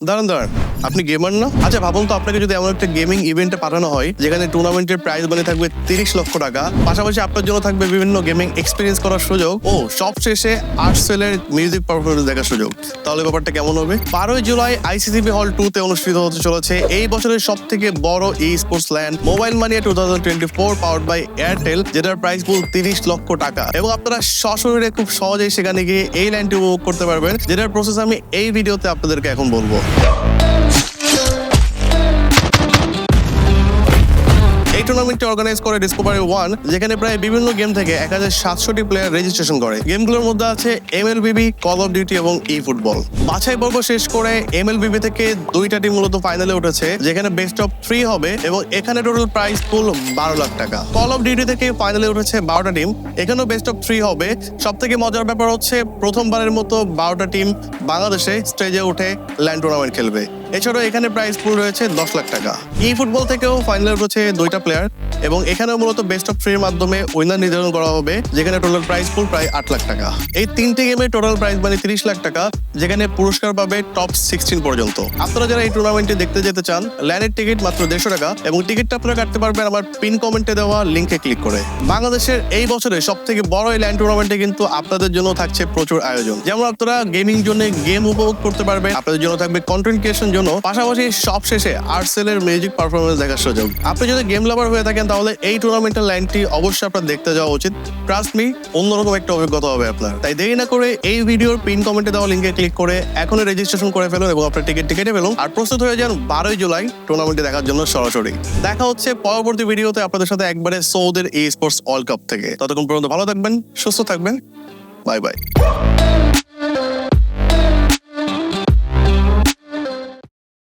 দাঁড়ান দাঁড়ান। আপনি গেমার না? আচ্ছা ভাবুন তো আপনাকে যদি এমন একটা গেমিং ইভেন্টে পাঠানো হয়, যেখানে টুর্নামেন্টের প্রাইজ মানে থাকবে তিরিশ লক্ষ টাকা, পাশাপাশি আপনার জন্য থাকবে বিভিন্ন গেমিং এক্সপিরিয়েন্স করার সুযোগ, ও সব শেষে আর্টসেলের মিউজিক পারফরমেন্স দেখার সুযোগ। তাহলে ব্যাপারটা কেমন হবে? বারোই জুলাই আইসিসিবি হল টু তে অনুষ্ঠিত হতে চলেছে এই বছরের সব থেকে বড় esports land mobile mania two thousand twenty four powered by Airtel যেটার প্রাইস পুল তিরিশ লক্ষ টাকা। এবং আপনারা সশরীরে খুব সহজেই সেখানে গিয়ে এই ল্যান্ডটি উপভোগ করতে পারবেন, যেটার প্রসেস আমি এই ভিডিওতে আপনাদেরকে এখন বলব। Let's go. টুর্নামেন্টটি অর্গানাইজ করে ডিসকভারি ওয়ান যেখানে প্রায় বিভিন্ন গেম থেকে এক হাজার সাতশোটি প্লেয়ার রেজিস্ট্রেশন করে গেমগুলোর মধ্যে আছে M L Bibi call of duty এবং ই ফুটবল বাছাই পর্ব শেষ করে এম এল বিবি থেকে দুইটা টিম মূলত ফাইনালে উঠেছে, যেখানে বেস্ট অফ থ্রি হবে এবং এখানে টোটাল প্রাইস পুল বারো লাখ টাকা। কল অফ ডিউটি থেকে ফাইনালে উঠেছে বারোটা টিম এখানেও বেস্ট অফ থ্রি হবে। সব থেকে মজার ব্যাপার হচ্ছে প্রথমবারের মতো বারোটা টিম বাংলাদেশে স্টেজে উঠে ল্যান্ড টুর্নামেন্ট খেলবে। এছাড়াও এখানে প্রাইস পুল রয়েছে দশ লাখ টাকা। ই ফুটবল থেকেও ফাইনালে উঠেছে দুইটা প্লেয়ার এবং এখানে মূলত বেস্ট অফ থ্রির মাধ্যমে উইনার নির্ধারণ করা হবে, যেখানে টোটাল প্রাইস পুল প্রায় আট লাখ টাকা। এই তিনটে গেমের টোটাল প্রাইস মানে তিরিশ লাখ টাকা, যেখানে পুরস্কার পাবে টপ সিক্সটিন পর্যন্ত। আপনারা যারা এই টুর্নামেন্টে দেখতে যেতে চান ল্যান্ডের টিকিট মাত্র দেড়শো টাকা, এবং টিকিটটা আপনারা কাটতে পারবেন আমার পিন কমেন্টে দেওয়া লিঙ্কে ক্লিক করে। বাংলাদেশের এই বছরে সব থেকে বড় এই ল্যান্ড টুর্নামেন্টে কিন্তু আপনাদের জন্য থাকছে প্রচুর আয়োজন। যেমন আপনারা গেমিং জন্য গেম উপভোগ করতে পারবেন, আপনাদের জন্য থাকবে কন্টেন্ট ক্রিয়েশন জন্য, পাশাপাশি সব শেষে আর্টসেলের মিউজিক পারফরমেন্স দেখার সুযোগ। আপনি যদি গেম লাভার হয়ে থাকেন, তাহলে এই টুর্নামেন্টের লাইনটি অবশ্যই আপনার দেখতে যাওয়া উচিত। ট্রাস্ট মি অন্যরকম একটা অভিজ্ঞতা হবে আপনার। তাই দেরি না করে এই ভিডিওর পিন কমেন্টে দেওয়া লিঙ্কে ক্লিক করে এখনই রেজিস্ট্রেশন করে ফেলুন এবং আপনার টিকিট কেটে ফেলুন। আর প্রস্তুত হয়ে যান বারোই জুলাই টুর্নামেন্টে দেখার জন্য সরাসরি। দেখা হচ্ছে পরবর্তী ভিডিওতে আপনাদের সাথে একবারে সৌদের এই স্পোর্টস ওয়ার্ল্ড কাপ থেকে। ততক্ষণ পর্যন্ত ভালো থাকবেন, সুস্থ থাকবেন। Bye bye